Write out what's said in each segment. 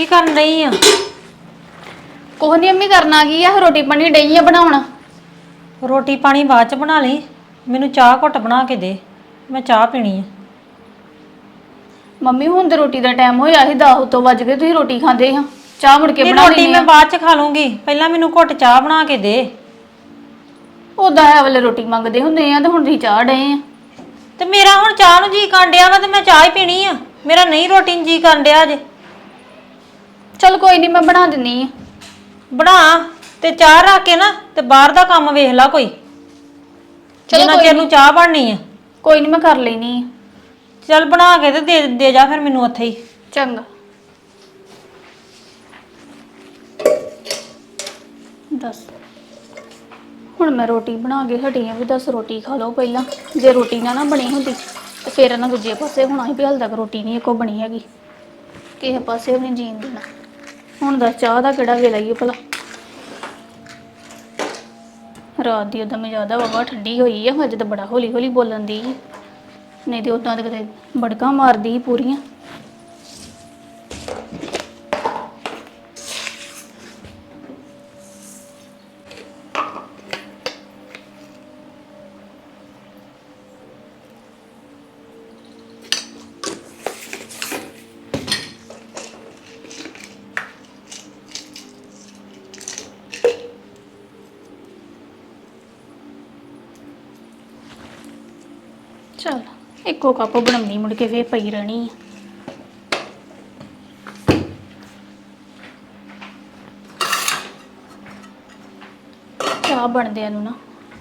ਕੀ ਕਰਨ ਰਹੀ ਆ? ਕੋਹ ਨਹੀਂ ਅੰਮੀ ਕਰਨਾ ਕੀ ਆ ਰੋਟੀ ਪਾਣੀ ਡਈ ਆ ਬਣਾਉਣ। ਰੋਟੀ ਪਾਣੀ ਬਾਅਦ ਚ ਬਣਾ ਲਈ ਮੈਨੂੰ ਚਾਹ ਘੁੱਟ ਬਣਾ ਕੇ ਦੇ ਮੈਂ ਚਾਹ ਪੀਣੀ ਆ। ਮੰਮੀ ਹੁਣ ਤੇ ਰੋਟੀ ਦਾ ਟਾਈਮ ਹੋਇਆ ਸੀ 10 ਤੋਂ ਵੱਜ ਗਏ ਤੁਸੀਂ ਰੋਟੀ ਖਾਂਦੇ ਆ ਚਾਹ ਮੁੜ ਕੇ ਨਹੀਂ ਬਣਾ ਰੋਟੀ ਲਈ ਮੈਂ ਬਾਅਦ ਚ ਖਾ ਲੂੰਗੀ ਪਹਿਲਾਂ ਮੈਨੂੰ ਘੁੱਟ ਚਾਹ ਬਣਾ ਕੇ ਦੇ। ਉਦਾਂ ਹੈ ਵਾਲੇ ਰੋਟੀ ਮੰਗਦੇ ਹੁੰਦੇ ਆ ਤੇ ਹੁਣ ਤੁਸੀਂ ਚਾਹ ਡਏ ਆ। ਤੇ ਮੇਰਾ ਹੁਣ ਚਾਹ ਨੂੰ ਜੀ ਕਰਨ ਡਿਆ ਵਾ ਤੇ ਮੈਂ ਚਾਹ ਹੀ ਪੀਣੀ ਆ। ਮੇਰਾ ਨਹੀਂ ਰੋਟੀ ਨੂੰ ਜੀ ਕਰਨ ਡਿਆ ਜੇ ਚਲ ਕੋਈ ਨਹੀਂ ਮੈਂ ਬਣਾ ਦਿੰਨੀ ਆ। ਬਣਾ ਤੇ ਚਾਹ ਰੱਖ ਕੇ ਨਾ ਤੇ ਬਾਹਰ ਦਾ ਕੰਮ ਵੇਖ ਲਾ ਕੋਈ। ਚਲੋ ਜਿੰਨਾ ਕੋਈ ਚਿਰ ਨੂੰ ਚਾਹ ਬਣਨੀ ਆ। ਕੋਈ ਨਹੀਂ ਮੈਂ ਕਰ ਲੈਣੀ ਆ। ਚੱਲ ਬਣਾ ਕੇ ਤੇ ਦੇ ਦੇ ਜਾ ਫਿਰ ਮੈਨੂੰ ਉੱਥੇ ਹੀ। ਚੰਗਾ। ਦੱਸ। ਹੁਣ ਮੈਂ ਰੋਟੀ ਬਣਾ ਕੇ ਹਟੀ ਆ ਵੀ ਦੱਸ ਰੋਟੀ ਖਾ ਲਓ ਪਹਿਲਾਂ। ਜੇ ਰੋਟੀ ਨਾ ਨਾ ਬਣੀ ਹੁੰਦੀ ਤੇ ਫਿਰ ਇਹਨਾਂ ਦੂਜੇ ਪਾਸੇ ਹੋਣਾ ਸੀ ਵੀ ਹਾਲੇ ਤੱਕ ਰੋਟੀ ਨਹੀਂ ਇੱਕੋ ਬਣੀ ਹੈਗੀ। ਕਿਸੇ ਪਾਸੇ ਵੀ ਨਹੀਂ ਜੀਣ ਦੇਣਾ। ਹੁਣ ਦਾ ਚਾਹ ਦਾ ਕਿਹੜਾ ਵੇਲਾ ਹੀ ਭਲਾ? ਰਾਤ ਦੀ ਉਦੋਂ ਮੈਂ ਜ਼ਿਆਦਾ ਵਾਵਾ ਠੰਡੀ ਹੋਈ ਆ ਅੱਜ ਤਾਂ ਬੜਾ ਹੌਲੀ ਹੌਲੀ ਬੋਲਣ ਦੀ ਨਹੀਂ ਤੇ ਉਦਾਂ ਤਾਂ ਕਦੇ ਬੜਕਾ ਮਾਰਦੀ ਸੀ ਪੂਰੀਆਂ। ਇੱਕੋ ਕੱਪ ਬਣਾਉਣੀ, ਮੁੜ ਕੇ ਫੇਰ ਪਈ ਰਹਿਣੀ ਆ। ਚਾਹ ਬਣਦਿਆਂ ਨੂੰ ਨਾ,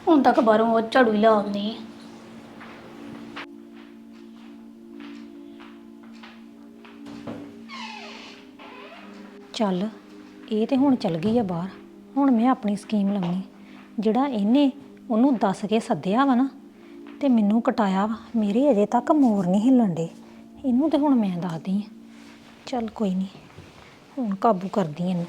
ਹੁਣ ਤੱਕ ਬਾਹਰੋਂ ਉਹ ਝਾੜੂ ਹੀ ਲਾਉਂਦੀ ਆ। ਚੱਲ, ਇਹ ਤੇ ਹੁਣ ਚੱਲ ਗਈ ਆ ਬਾਹਰ। ਹੁਣ ਮੈਂ ਆਪਣੀ ਸਕੀਮ ਲਾਉਣੀ। ਜਿਹੜਾ ਇਹਨੇ ਉਹਨੂੰ ਦੱਸ ਕੇ ਸੱਦਿਆ ਵਾ ਨਾ ਤੇ ਮੈਨੂੰ ਕਟਾਇਆ ਵਾ। ਮੇਰੇ ਅਜੇ ਤੱਕ ਮੋਰ ਨਹੀਂ ਹਿੱਲਣ ਦੇ। ਇਹਨੂੰ ਤੇ ਹੁਣ ਮੈਂ ਦੱਸਦੀ ਆ। ਚੱਲ ਕੋਈ ਨਹੀਂ। ਹੁਣ ਕਾਬੂ ਕਰਦੀ ਇਹਨੂੰ।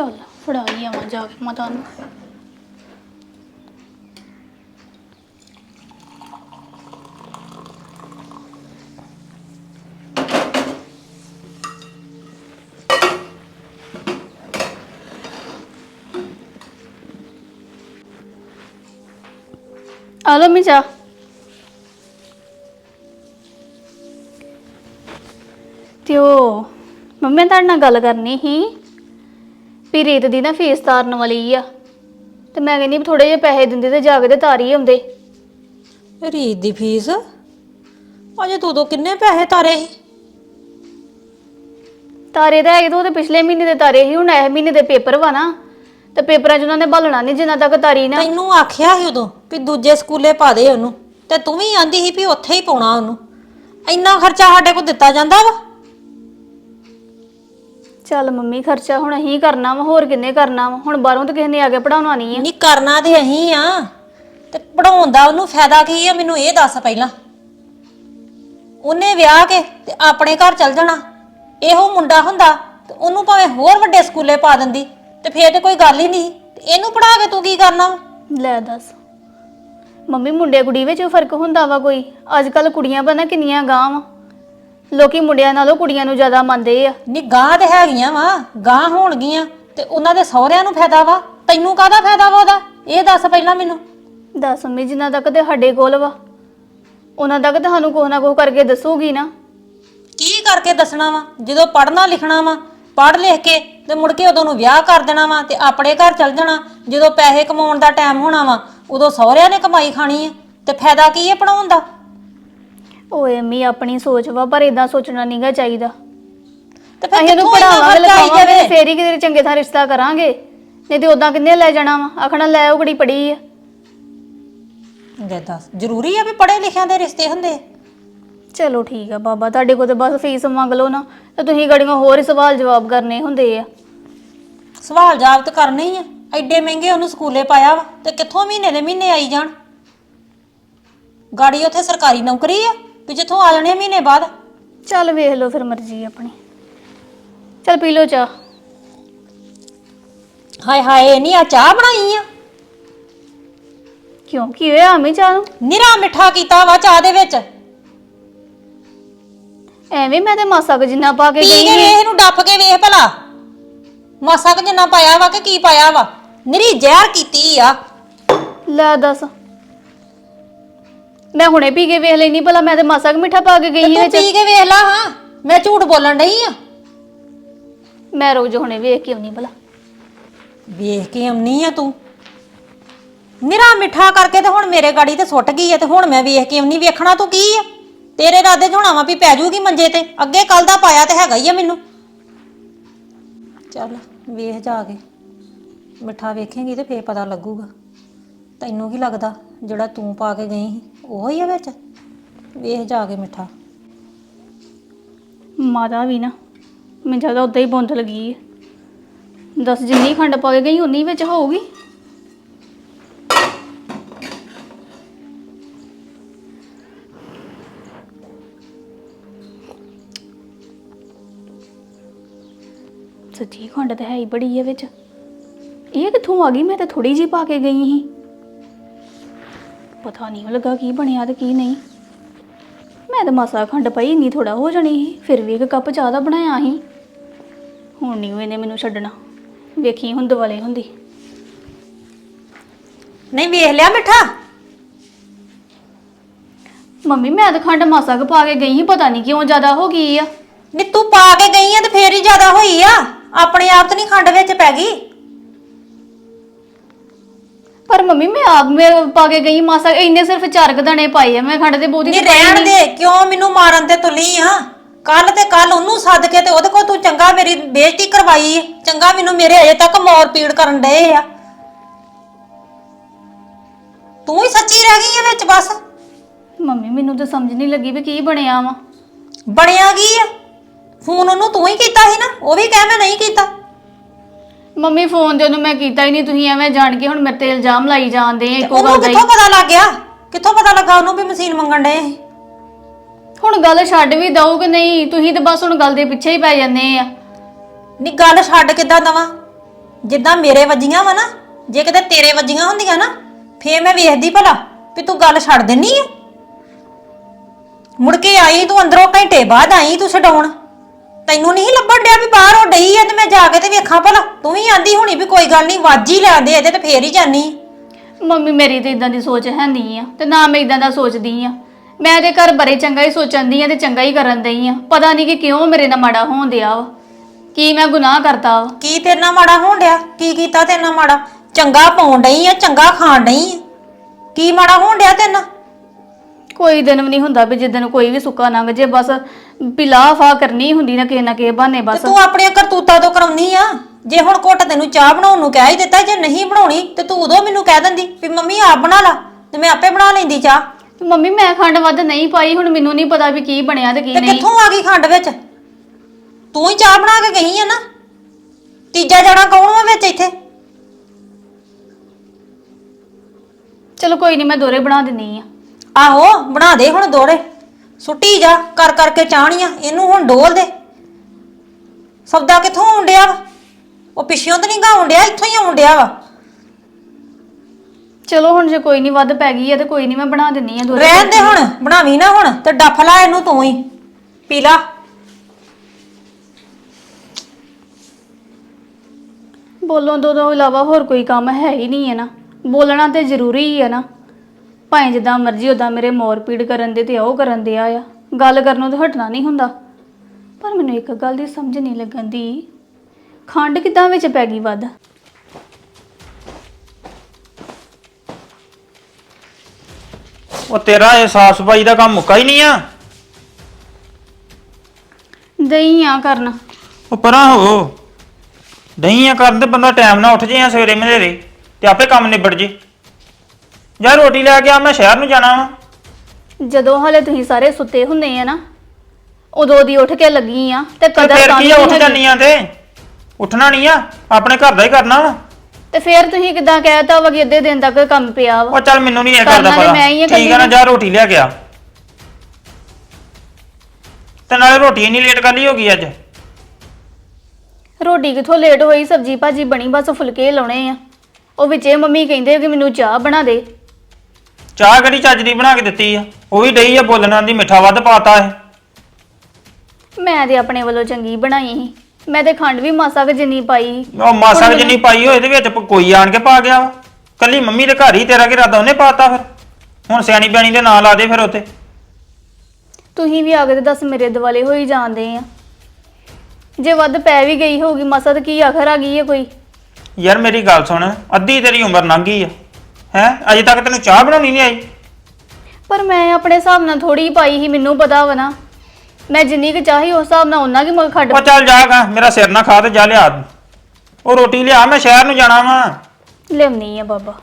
ਚਲ ਫੜਾਈ ਆਵਾਂ ਜਾ ਕੇ ਮਾਤਾ ਨੂੰ ਆ ਲਓ ਮੈਂ ਚਾਹ। ਤੇ ਉਹ ਮੰਮੀ ਤੁਹਾਡੇ ਨਾਲ ਗੱਲ ਕਰਨੀ ਸੀ। ਵੀ ਰੀਤ ਦੀ ਨਾ ਫੀਸ ਤਾਰਨ ਵਾਲੀ ਆ। ਤੇ ਮੈਂ ਕਹਿੰਦੀ ਥੋੜੇ ਜਿਹੇ ਪੈਸੇ ਦਿੰਦੇ ਤੇ ਜਾ ਕੇ ਤੇ ਤਾਰ ਆਉਂਦੇ। ਰੀਤ ਦੀ ਫੀਸ? ਅਜੇ ਤੂੰ ਦੋ ਕਿੰਨੇ ਪੈਸੇ ਤਾਰੇ ਸੀ? ਤਾਰੇ ਤਾਂ ਹੈਗੇ ਤੇ ਉਹਦੇ ਪਿਛਲੇ ਮਹੀਨੇ ਦੇ ਤਾਰੇ ਸੀ ਹੁਣ ਇਹ ਮਹੀਨੇ ਦੇ ਪੇਪਰ ਵਾ ਨਾ। ਤੇ ਪੇਪਰਾਂ 'ਚ ਉਹਨਾਂ ਨੇ ਭਾਲਣਾ ਨਹੀਂ ਜਿੰਨਾ ਤੱਕ ਤਾਰੀ ਨਾ। ਤੈਨੂੰ ਆਖਿਆ ਸੀ ਉਦੋਂ ਵੀ ਦੂਜੇ ਸਕੂਲੇ ਪਾ ਦੇ ਉਹਨੂੰ। ਤੇ ਤੂੰ ਵੀ ਆਂਦੀ ਸੀ ਵੀ ਉੱਥੇ ਹੀ ਪਾਉਣਾ ਉਹਨੂੰ। ਇੰਨਾ ਖਰਚਾ ਸਾਡੇ ਕੋਲ ਦਿੱਤਾ ਜਾਂਦਾ ਵਾ? ਚੱਲ ਮੰਮੀ ਖਰਚਾ ਹੁਣ ਅਸੀਂ ਕਰਨਾ ਵਾ ਹੋਰ ਕਿੰਨੇ ਕਰਨਾ ਵਾ? ਹੁਣ ਬਾਹਰੋਂ ਤਾਂ ਕਿਸੇ ਨੇ ਆ ਕੇ ਪੜਾਉਣਾ ਨਹੀਂ ਆ। ਨਹੀਂ ਕਰਨਾ ਤੇ ਅਹੀਂ ਆ। ਤੇ ਪੜਾਉਣ ਦਾ ਉਹਨੂੰ ਫਾਇਦਾ ਕੀ ਆ? ਮੈਨੂੰ ਇਹ ਦੱਸ ਪਹਿਲਾਂ। ਉਹਨੇ ਵਿਆਹ ਕੇ ਤੇ ਆਪਣੇ ਘਰ ਚਲ ਜਾਣਾ। ਇਹੋ ਮੁੰਡਾ ਹੁੰਦਾ ਤੇ ਉਹਨੂੰ ਭਾਵੇਂ ਹੋਰ ਵੱਡੇ ਸਕੂਲੇ ਪਾ ਦਿੰਦੀ ਤੇ ਫੇਰ ਤੇ ਕੋਈ ਗੱਲ ਹੀ ਨਹੀਂ। ਤੇ ਇਹਨੂੰ ਪੜਾ ਕੇ ਤੂੰ ਕੀ ਕਰਨਾ ਵਾ? ਲੈ ਦੱਸ। ਮੰਮੀ ਮੁੰਡੇ ਕੁੜੀ ਵਿੱਚ ਫ਼ਰਕ ਹੁੰਦਾ ਵਾ ਕੋਈ? ਅੱਜ ਕੱਲ ਕੁੜੀਆਂ ਬਣਾ ਕਿੰਨੀਆਂ ਗਾਂ ਵਾ। ਲੋਕੀ ਮੁੰਡਿਆਂ ਨਾਲੋਂ ਕੁੜੀਆਂ ਨੂੰ ਜ਼ਿਆਦਾ ਮੰਨਦੇ ਆ। ਨਹੀਂ ਗਾਂ ਤੇ ਹੈਗੀਆਂ ਵਾ ਗਾਂ ਹੋਣਗੀਆਂ ਤੇ ਉਹਨਾਂ ਦੇ ਸਹੁਰਿਆਂ ਨੂੰ ਫਾਇਦਾ ਵਾ। ਤੈਨੂੰ ਕਾਹਦਾ ਫਾਇਦਾ ਵਾ ਉਹਦਾ? ਇਹ ਦੱਸ ਪਹਿਲਾਂ ਮੈਨੂੰ। ਦੱਸ ਮੰਮੀ ਜਿੰਨਾ ਤੱਕ ਤੇ ਸਾਡੇ ਕੋਲ ਵਾ ਉਹਨਾਂ ਤੱਕ ਤੁਹਾਨੂੰ ਕੁਛ ਨਾ ਕੁਛ ਕਰਕੇ ਦੱਸੂਗੀ ਨਾ। ਕੀ ਕਰਕੇ ਦੱਸਣਾ ਵਾ? ਜਦੋਂ ਪੜ੍ਹਨਾ ਲਿਖਣਾ ਵਾ ਪੜ੍ਹ ਲਿਖ ਕੇ ਤੇ ਮੁੜ ਕੇ ਉਦੋਂ ਨੂੰ ਵਿਆਹ ਕਰ ਦੇਣਾ ਵਾ ਤੇ ਆਪਣੇ ਘਰ ਚਲ ਜਾਣਾ। ਜਦੋਂ ਪੈਸੇ ਕਮਾਉਣ ਦਾ ਟਾਈਮ ਹੋਣਾ ਵਾ ਉਦੋਂ ਸਹੁਰਿਆਂ ਨੇ ਕਮਾਈ ਖਾਣੀ ਹੈ ਤੇ ਫਾਇਦਾ ਕੀ ਹੈ ਪੜਾਉਣ ਦਾ? ਓਏ ਅੰਮੀ ਆਪਣੀ ਸੋਚ ਵਾ ਪਰ ਇਦਾਂ ਸੋਚਣਾ ਨਹੀਂਗਾ ਚਾਹੀਦਾ। ਤੇ ਫਿਰ ਅਸੀਂ ਉਹਨੂੰ ਕਿੱਥੋਂ ਇੰਨਾ ਪੜਾਵਾਂਗੇ ਖਰਚਾ ਆਈ ਲਿਖਾਵਾਂਗੇ ਜਾਵੇ? ਫੇਰ ਹੀ ਕਿਤੇ ਚੰਗੇ ਥਾਂ ਰਿਸ਼ਤਾ ਕਰਾਂਗੇ। ਨਹੀਂ ਤੇ ਉਦਾਂ ਕਿੰਨੇ ਲੈ ਜਾਣਾ ਵਾ? ਆਖਣਾ ਲੈ ਉਹ ਕੁੜੀ ਪੜੀ ਆ। ਲੈ ਦੱਸ ਜ਼ਰੂਰੀ ਆ ਵੀ ਪੜ੍ਹੇ ਲਿਖਿਆਂ ਦੇ ਰਿਸ਼ਤੇ ਹੁੰਦੇ? ਚਲੋ ਠੀਕ ਆ ਬਾਬਾ ਤੁਹਾਡੇ ਕੋਲ ਤੇ ਬਸ ਫੀਸ ਮੰਗ ਲਓ ਨਾ ਤੇ ਤੁਸੀਂ ਗੜੀਆਂ ਹੋਰ ਹੀ ਸਵਾਲ ਜਵਾਬ ਕਰਨੇ ਹੁੰਦੇ ਆ। ਸਵਾਲ ਜਵਾਬ ਤਾਂ ਕਰਨੇ ਹੀ ਆ। ਐਡੇ ਮਹਿੰਗੇ ਉਹਨੂੰ ਸਕੂਲੇ ਪਾਇਆ ਵਾ ਤੇ ਕਿੱਥੋਂ ਮਹੀਨੇ ਦੇ ਮਹੀਨੇ ਆਈ ਜਾਣ? ਗਾੜੀ ਉੱਥੇ ਸਰਕਾਰੀ ਨੌਕਰੀ ਆ। ਵੀ ਜਿੱਥੋਂ ਆ ਜਾਣੇ ਆ ਮਹੀਨੇ ਬਾਅਦ। ਚੱਲ ਵੇਖ ਲਓ ਫਿਰ ਮਰਜ਼ੀ ਆਪਣੀ। ਚੱਲ ਪੀ ਲਓ ਚਾਹ। ਹਾਏ ਹਾਏ ਨਹੀਂ ਆ ਚਾਹ ਬਣਾਈ ਆ। ਕਿਉਂ ਕੀ ਹੋਇਆ ਆਮੀ ਚਾਹ ਨੂੰ? ਨਿਰਾ ਮਿੱਠਾ ਕੀਤਾ ਵਾ ਚਾਹ ਦੇ ਵਿੱਚ। ਐਵੇਂ ਮੈਂ ਤੇ ਮਾਸਾ ਕੁ ਜਿੰਨਾ ਪਾ ਕੇ ਪੀ ਗਈ ਕੇ ਵੇਖ ਇਹਨੂੰ ਡੱਫ ਕੇ ਵੇਖ ਭਲਾ। ਮਾਸਾ ਕੁ ਜਿੰਨਾ ਪਾਇਆ ਵਾ ਕਿ ਕੀ ਪਾਇਆ ਵਾ? ਨਿਰੀ ਜ਼ਹਿਰ ਕੀਤੀ ਆ। ਲੈ ਦੱਸ। ਮੈਂ ਹੁਣੇ ਪੀ ਕੇ ਵੇਖ ਲੈਣੀ ਭਲਾ ਮੈਂ ਤੇ ਮਾਸਾ ਕੁ ਮਿੱਠਾ ਪਾ ਕੇ ਤੇ ਗਈ ਤੂੰ ਵਿੱਚ। ਪੀ ਕੇ ਵੇਖ ਲਾ ਹਾਂ। ਮੈਂ ਝੂਠ ਬੋਲਣ ਡਈ ਆ। ਮੈਂ ਰੋਜ਼ ਹੁਣੇ ਵੇਖ ਕੇ ਆਉਣੀ ਭਲਾ। ਵੇਖ ਕੇ ਆਉਣੀ ਆ ਤੂੰ? ਨਿਰਾ ਮਿੱਠਾ ਕਰਕੇ ਤੇ ਹੁਣ ਮੇਰੇ ਗਾੜੀ ਤੇ ਸੁੱਟ ਗਈ ਆ ਤੇ ਹੁਣ ਮੈਂ ਵੇਖ ਕੇ ਆਉਣੀ ਵੇਖਣਾ ਤੂੰ ਕੀ ਆ? ਤੇਰੇ ਰਾਦੇ ਹੋਣਾ ਵਾ ਵੀ ਪੈ ਜੂਗੀ ਮੰਜੇ ਤੇ। ਅੱਗੇ ਕੱਲ ਦਾ ਪਾਇਆ ਤੇ ਹੈਗਾ ਹੀ ਆ ਮੈਨੂੰ। ਚੱਲ ਵੇਖ ਜਾ ਕੇ। ਮਿੱਠਾ ਵੇਖੇਂਗੀ ਤੇ ਫੇਰ ਪਤਾ ਲੱਗੂਗਾ। ਤੈਨੂੰ ਕੀ ਲੱਗਦਾ ਜਿਹੜਾ ਤੂੰ ਪਾ ਕੇ ਗਈ ਸੀ, ਉਹ ਹੀ ਆ ਵਿੱਚ? ਵੇਖ ਜਾ ਕੇ ਮਿੱਠਾ। ਮਾਤਾ ਵੀ ਨਾ ਮੈਂ ਜ਼ਿਆਦਾ ਉਦਾਂ ਹੀ ਬੁੰਦ ਲੱਗੀ ਹੈ ਦੱਸ ਜਿੰਨੀ ਖੰਡ ਪਾ ਕੇ ਗਈ, ਉਨੀ ਵਿੱਚ ਹੋਊਗੀ। ਸੱਚੀ ਖੰਡ ਤਾਂ ਹੈ ਹੀ ਬੜੀ ਹੈ ਵਿੱਚ। ਇਹ ਕਿੱਥੋਂ ਆ ਗਈ? ਮੈਂ ਤਾਂ ਥੋੜੀ ਜੀ ਪਾ ਕੇ ਗਈ ਸੀ। ਪਤਾ ਨਹੀਂ ਲੱਗਾ ਕੀ ਬਣਿਆ ਤੇ ਕੀ ਨਹੀਂ। ਮੈਂ ਤਾਂ ਮਸਾ ਖੰਡ ਪਈ ਨਹੀਂ ਥੋੜਾ ਹੋ ਜਾਣੀ ਸੀ ਫਿਰ ਵੀ ਇੱਕ ਕੱਪ ਚਾਹ ਦਾ ਬਣਾਇਆ ਸੀ। ਹੁਣ ਨਹੀਂ ਇਹਨੇ ਮੈਨੂੰ ਛੱਡਣਾ। ਵੇਖੀ ਹੁਣ ਦੁਆਲੇ ਹੁੰਦੀ। ਨਹੀਂ ਵੇਖ ਲਿਆ ਮਿੱਠਾ? ਮੰਮੀ ਮੈਂ ਤਾਂ ਖੰਡ ਮਾਸਾ ਕੁ ਪਾ ਕੇ ਗਈ ਸੀ ਪਤਾ ਨਹੀਂ ਕਿਉਂ ਜ਼ਿਆਦਾ ਹੋ ਗਈ ਆ। ਨੀ ਤੂੰ ਪਾ ਕੇ ਗਈ ਆ ਤੇ ਫੇਰ ਹੀ ਜ਼ਿਆਦਾ ਹੋਈ ਆ। ਆਪਣੇ ਆਪ ਤੇ ਨਹੀਂ ਖੰਡ ਵਿੱਚ ਪੈ ਗਈ। ਪਰ ਮੰਮੀ ਮੈਂ ਆਪ ਮੈਂ ਪਾ ਕੇ ਗਈ ਮਾਸਾ ਇੰਨੇ ਸਿਰਫ ਚਾਰ ਕੁ ਦਾਣੇ ਪਾਏ ਆ ਮੈਂ ਖੰਡ ਦੇ ਬਹੁਤੀ ਨਹੀਂ ਰਹਿਣ। ਦੇ ਕਿਉਂ ਮੈਨੂੰ ਮਾਰਨ ਤੇ ਤੁਲੀ ਆ? ਕੱਲ ਤੇ ਕੱਲ ਉਹਨੂੰ ਸੱਦ ਕੇ ਤੇ ਉਹਦੇ ਕੋਲ ਤੂੰ ਚੰਗਾ ਮੇਰੀ ਬੇਇੱਜ਼ਤੀ ਕਰਵਾਈ ਏ। ਚੰਗਾ ਮੈਨੂੰ ਮੇਰੇ ਅਜੇ ਤੱਕ ਮੌਰ ਪੀੜ ਕਰਨ ਡਏ ਆ। ਤੂੰ ਹੀ ਸੱਚੀ ਰਹਿ ਗਈ ਏ ਵਿੱਚ ਬਸ। ਮੰਮੀ ਮੈਨੂੰ ਤਾਂ ਸਮਝ ਨਹੀਂ ਲੱਗੀ ਵੀ ਕੀ ਬਣਿਆ ਵਾ। ਬਣਿਆ ਕੀ ਆ? ਫੋਨ ਉਹਨੂੰ ਤੂੰ ਹੀ ਕੀਤਾ ਸੀ ਨਾ ਉਹ ਵੀ ਕਹਿ ਮੈਂ ਨਹੀਂ ਕੀਤਾ। ਮੰਮੀ ਫੋਨ ਤੇ ਉਹਨੂੰ ਮੈਂ ਕੀਤਾ ਹੀ ਨਹੀਂ ਤੁਸੀਂ ਐਵੇਂ ਜਾਣ ਕੇ ਹੁਣ ਮੇਰੇ ਤੇ ਇਲਜ਼ਾਮ ਲਾਈ ਜਾਂਦੇ ਆ ਇੱਕੋ ਉਹਨੂੰ ਗੱਲ ਦਾ ਹੀ। ਕਿੱਥੋਂ ਪਤਾ ਲੱਗ ਗਿਆ? ਕਿੱਥੋਂ ਪਤਾ ਲੱਗਾ ਉਹਨੂੰ ਵੀ ਮਸ਼ੀਨ ਮੰਗਣ ਡਏ ਸੀ? ਹੁਣ ਗੱਲ ਛੱਡ ਵੀ ਦਊ ਕਿ ਨਹੀਂ ਤੁਸੀਂ ਤਾਂ ਬਸ ਹੁਣ ਗੱਲ ਦੇ ਪਿੱਛੇ ਹੀ ਪੈ ਜਾਂਦੇ ਆ। ਨੀ ਗੱਲ ਛੱਡ ਕਿੱਦਾਂ ਦਵਾਂ? ਜਿੱਦਾਂ ਮੇਰੇ ਵੱਜੀਆਂ ਵਾ ਨਾ ਜੇ ਕਿਤੇ ਤੇਰੇ ਵੱਜੀਆਂ ਹੁੰਦੀਆਂ ਨਾ ਫੇਰ ਮੈਂ ਵੇਖਦੀ ਭਲਾ ਵੀ ਤੂੰ ਗੱਲ ਛੱਡ ਦਿੰਨੀ ਆ। ਮੁੜ ਕੇ ਆਈ ਤੂੰ ਅੰਦਰੋਂ ਘੰਟੇ ਬਾਅਦ ਆਈ ਤੂੰ ਛਡਾਉਣ। ਤੈਨੂੰ ਨਹੀਂ ਲੱਭਣ ਡਿਆ ਵੀ ਬਾਹਰ ਉਹ ਡਈ ਆ ਤੇ ਮੈਂ ਜਾ ਕੇ ਤੇ ਵੇਖਾਂ ਭਲਾ। ਤੂੰ ਵੀ ਆਂਦੀ ਹੋਣੀ ਵੀ ਕੋਈ ਗੱਲ ਨਹੀਂ ਵਾਜੀ ਲੈਂਦੇ ਇਹਦੇ ਤੇ ਫੇਰ ਹੀ ਜਾਨੀ। ਮੰਮੀ ਮੇਰੀ ਤੇ ਇਦਾਂ ਦੀ ਸੋਚ ਹੈ ਨਹੀਂ ਆ ਤੇ ਨਾ ਮੈਂ ਇਦਾਂ ਦਾ ਸੋਚਦੀ ਆ। ਮੈਂ ਤੇ ਘਰ ਬਰੇ ਚੰਗਾ ਹੀ ਸੋਚਣਦੀ ਆ ਤੇ ਚੰਗਾ ਹੀ ਕਰਨ ਦਈ ਆ। ਪਤਾ ਨਹੀਂ ਕਿ ਕਿਉਂ ਮੇਰੇ ਨਾਲ ਮਾੜਾ ਹੋਣ ਦਿਆ ਵਾ। ਕੀ ਮੈਂ ਗੁਨਾਹ ਕਰਤਾ ਵਾ। ਕੀ ਤੇਰੇ ਨਾਲ ਮਾੜਾ ਹੋਣ ਡਿਆ? ਕੀ ਕੀਤਾ ਤੇਰੇ ਨਾਲ ਮਾੜਾ? ਚੰਗਾ ਪਾਉਣ ਡਈ ਆ ਚੰਗਾ ਖਾਣ ਡਈ ਆ। ਕੀ ਮਾੜਾ ਹੋਣ ਡਿਆ ਤੇਰੇ ਨਾਲ? ਕੋਈ ਦਿਨ ਵੀ ਨਹੀਂ ਹੁੰਦਾ ਵੀ ਜਿੱਦਨ ਕੋਈ ਵੀ ਸੁੱਕਾ ਲੰਘ ਜੇ ਬਸ ਪਿਲਾਫਾ ਕਰਨੀ ਹੁੰਦੀ ਨਾ ਕਿਸੇ ਨਾ ਕਿਸੇ ਬਹਾਨੇ ਤੇ ਬਸ। ਤੂੰ ਆਪਣੀਆਂ ਕਰਤੂਤਾਂ ਤੋਂ ਕਰਾਉਣੀ ਆ। ਜੇ ਹੁਣ ਘੁੱਟ ਤੈਨੂੰ ਚਾਹ ਬਣਾਉਣ ਨੂੰ ਕਹਿ ਹੀ ਦਿੱਤਾ ਜੇ ਨਹੀਂ ਬਣਾਉਣੀ ਤੇ ਤੂੰ ਉਦੋਂ ਮੈਨੂੰ ਕਹਿ ਦਿੰਦੀ ਵੀ ਮੰਮੀ ਆਪ ਬਣਾ ਲਾ ਤੇ ਮੈਂ ਆਪੇ ਬਣਾ ਲੈਂਦੀ ਚਾਹ। ਤੇ ਮੰਮੀ ਮੈਂ ਖੰਡ ਵੱਧ ਨਹੀਂ ਪਾਈ ਹੁਣ ਮੈਨੂੰ ਨਹੀਂ ਪਤਾ ਵੀ ਕੀ ਬਣਿਆ ਤੇ ਕੀ ਤੇ ਨਹੀਂ। ਕਿੱਥੋਂ ਆ ਗਈ ਖੰਡ ਵਿੱਚ? ਤੂੰ ਹੀ ਚਾਹ ਬਣਾ ਕੇ ਗਈ ਆ ਨਾ। ਤੀਜਾ ਜਣਾ ਕੌਣ ਵਾ ਵਿੱਚ ਇੱਥੇ? ਚਲੋ ਕੋਈ ਨਹੀਂ ਮੈਂ ਦੋਰੇ ਬਣਾ ਦਿੰਨੀ ਆ। ਆਹੋ ਬਣਾ ਦੇ ਹੁਣ ਦੋੜੇ ਸੁੱਟੀ ਜਾ ਕਰ ਕਰਕੇ ਚਾਹਣੀਆਂ ਇਹਨੂੰ ਹੁਣ ਡੋਲ ਦੇ। ਸਬਦਾ ਕਿੱਥੋਂ ਆਉਣ ਡਿਆ ਵਾ? ਉਹ ਪਿੱਛੋਂ ਤਾਂ ਨਹੀਂ ਗਾਉਣ ਡਿਆ ਇੱਥੋਂ ਹੀ ਆਉਣ ਡਿਆ ਵਾ। ਚਲੋ ਹੁਣ ਜੇ ਕੋਈ ਨਹੀਂ ਵੱਧ ਪੈ ਗਈ ਆ ਤੇ ਕੋਈ ਨਹੀਂ ਮੈਂ ਬਣਾ ਦਿੰਨੀ ਆ ਦੋਰੇ ਰਹਿਣ ਦੇ ਹੁਣ ਬਣਾਵੀਂ ਨਾ ਹੁਣ ਤੇ ਡੱਫ ਲਾ ਇਹਨੂੰ ਤੂੰ ਹੀ। ਪੀ ਲਾ। ਬੋਲੋਂ ਤੋਂ ਤੋਂ ਇਲਾਵਾ ਹੋਰ ਕੋਈ ਕੰਮ ਹੈ ਹੀ ਨਹੀਂ ਹੈ ਨਾ। ਬੋਲਣਾ ਤੇ ਜ਼ਰੂਰੀ ਹੀ ਹੈ ਨਾ। ਭਾਵੇਂ ਜਿੱਦਾਂ ਮਰਜ਼ੀ ਉਦਾਂ ਮੇਰੇ ਮੋਰ ਪੀੜ ਕਰਨ ਦੇ ਤੇ ਉਹ ਕਰਨ ਦੇ ਆ ਆ। ਗੱਲ ਕਰਨੋਂ ਤੇ ਹਟਣਾ ਨਹੀਂ ਹੁੰਦਾ। ਪਰ ਮੈਨੂੰ ਇੱਕ ਗੱਲ ਦੀ ਸਮਝ ਨਹੀਂ ਲੱਗਣ ਦੀ। ਖੰਡ ਕਿੱਦਾਂ ਵਿੱਚ ਪੈ ਗਈ ਵੱਧ? ਉਹ ਤੇਰਾ ਇਹ ਸਾਫ਼ ਸਫ਼ਾਈ ਦਾ ਕੰਮ ਮੁੱਕਾ ਹੀ ਨਹੀਂ ਆ। ਦਈ ਆ ਕਰਨ। ਉਹ ਪਰਾਂ ਹੋ। ਨਹੀਂ ਆ ਕਰਨ ਤੇ ਬੰਦਾ ਟਾਈਮ ਨਾਲ ਉੱਠ ਜੇ ਆ ਸਵੇਰੇ ਮਲੇਰੇ ਤੇ ਆਪੇ ਕੰਮ ਨਿਬੜ ਜੇ। ਯਾਰ ਰੋਟੀ ਲੈ ਕੇ ਆ ਮੈਂ ਸ਼ਹਿਰ ਨੂੰ ਜਾਣਾ ਵਾ। ਜਦੋਂ ਹਾਲੇ ਤੁਸੀਂ ਸਾਰੇ ਸੁੱਤੇ ਹੁੰਦੇ ਆ ਨਾ ਉਦੋਂ ਦੀ ਉੱਠ ਕੇ ਲੱਗੀ ਆ ਤੇ ਤੇ ਕਦਰ ਫਿਰ ਤਾਂ ਕੀ ਆ, ਉੱਠ ਨਹੀਂ ਜਾਨੀ ਆ ਤੇ? ਉੱਠਣਾ ਨਹੀਂ ਆ ਆਪਣੇ ਘਰ ਦਾ ਹੀ ਕਰਨਾ ਵਾ। ਤੇ ਫਿਰ ਤੁਸੀਂ ਕਿਦਾਂ ਕਹਿਤਾ ਵਾ ਕਿ ਅੱਧੇ ਦਿਨ ਤੱਕ ਕੰਮ ਪਿਆ ਵਾ। ਉਹ ਚੱਲ ਮੈਨੂੰ ਨਹੀਂ ਇਹ ਗੱਲ ਦਾ ਕਰਨਾ ਤੇ ਪਤਾ। ਮੈਂ ਹੀ ਆ ਠੀਕ ਆ ਨਾ ਕੱਲੀ ਜਾ ਰੋਟੀ ਲਿਆ ਗਿਆ ਤੇ ਨਾਲੇ ਰੋਟੀ ਇੰਨੀ ਲੇਟ ਕਰ ਲਈ ਹੋ ਗਈ ਅੱਜ? ਰੋਟੀ ਕਿਥੋਂ ਲੇਟ ਹੋਈ? ਸਬਜੀ ਭਾਜੀ ਬਣੀ ਬਸ ਫੁਲਕੇ ਲਾਉਣੇ ਆ। ਉਹ ਵਿੱਚੇ ਮੰਮੀ ਕਹਿੰਦੇ ਕਿ ਮੈਨੂੰ ਚਾਹ ਬਣਾ ਦੇ। ਚਾਹ ਕਿਹੜੀ ਚੱਜ ਦੀ ਬਣਾ ਕੇ ਦਿੱਤੀ ਆ? ਉਹ ਵੀ ਡਈ ਆ ਬੋਲਣ ਦੀ ਮਿੱਠਾ ਵੱਧ ਪਾਤਾ ਇਹ। ਮੈਂ ਤੇ ਆਪਣੇ ਵੱਲੋਂ ਚੰਗੀ ਬਣਾਈ ਸੀ। ਮੈਂ ਤੇ ਖੰਡ ਵੀ ਮਾਸਾ ਕੁ ਜਿੰਨੀ ਪਾਈ ਸੀ। ਉਹ ਮਾਸਾ ਕੁ ਜਿੰਨੀ ਪਾਈ ਹੋਏ ਇਹਦੇ ਵਿੱਚ ਪ- ਕੋਈ ਆਣ ਕੇ ਪਾ ਗਿਆ ਵਾ। ਕੱਲੀ ਮੰਮੀ ਦੇ ਘਰ ਹੀ ਤੇਰਾ ਕੀ ਇਰਾਦਾ ਉਹਨੇ ਪਾਤਾ ਫਿਰ। ਹੁਣ ਸਿਆਣੀ ਬਿਆਣੀ ਦੇ ਨਾਂ ਲਾ ਦੇ ਫਿਰ ਉੱਤੇ ਤੁਸੀਂ ਵੀ ਆ ਕੇ ਤੇ ਦੱਸ ਮੇਰੇ ਦਿਵਾਲੇ ਹੋਈ ਜਾਂਦੇ ਆ। ਜੇ ਵੱਧ ਪੈ ਵੀ ਗਈ ਹੋਊਗੀ ਮਾਸਾ ਤਾਂ ਕੀ ਆਖਰ ਆ ਗਈ ਹੈ ਕੋਈ? ਯਾਰ ਮੇਰੀ ਗੱਲ ਸੁਣ ਅੱਧੀ ਤੇਰੀ ਉਮਰ ਲੰਘ ਗਈ ਆ। ਹੈ? ਅਜੇ ਤੱਕ ਤੈਨੂੰ ਚਾਹ ਬਣਾਉਣੀ ਨਹੀਂ ਆਈ? ਪਰ ਮੈਂ ਆਪਣੇ ਹਿਸਾਬ ਨਾਲ ਥੋੜੀ ਪਾਈ ਸੀ ਮੈਨੂੰ ਪਤਾ ਵਾ ਨਾ। ਮੈਂ ਜਿੰਨੀ ਕੁ ਚਾਹੀ ਉਸ ਹਿਸਾਬ ਨਾਲ ਉਹਨਾਂ ਕੀ ਮੈਂ ਖੱਡ ਉਹ ਚੱਲ ਜਾਗਾ ਮੇਰਾ ਸਿਰ ਨਾ ਖਾ ਤੇ ਜਾ ਲਿਆ। ਉਹ ਰੋਟੀ ਲਿਆ ਮੈਂ ਸ਼ਹਿਰ ਨੂੰ ਜਾਣਾ ਵਾ। ਲਿਆਉਣੀ ਆ ਬਾਬਾ।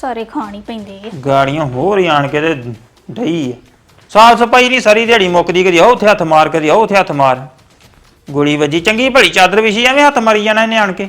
ਸਾਰੇ ਖਾਣ ਪੈਂਦੇ ਆ। ਗਾੜੀਆਂ ਹੋਰ ਹੀ ਆਣ ਕੇ ਤੇ ਢਈ ਆ। ਸਾਫ਼ ਸਫ਼ਾਈ ਨਹੀਂ ਸਾਰੀ ਦਿਹਾੜੀ ਮੁੱਕਦੀ ਕਦੀ ਉਹ ਉੱਥੇ ਹੱਥ ਮਾਰ ਕਦੀ ਉਹ ਉੱਥੇ ਹੱਥ ਮਾਰ। ਗੋਲੀ ਵੱਜੀ ਚੰਗੀ ਭਲੀ ਚਾਦਰ ਵਿਛੀ ਐਵੇਂ ਹੱਥ ਮਾਰੀ ਜਾਣਾ ਇਹਨੇ ਆਣ ਕੇ।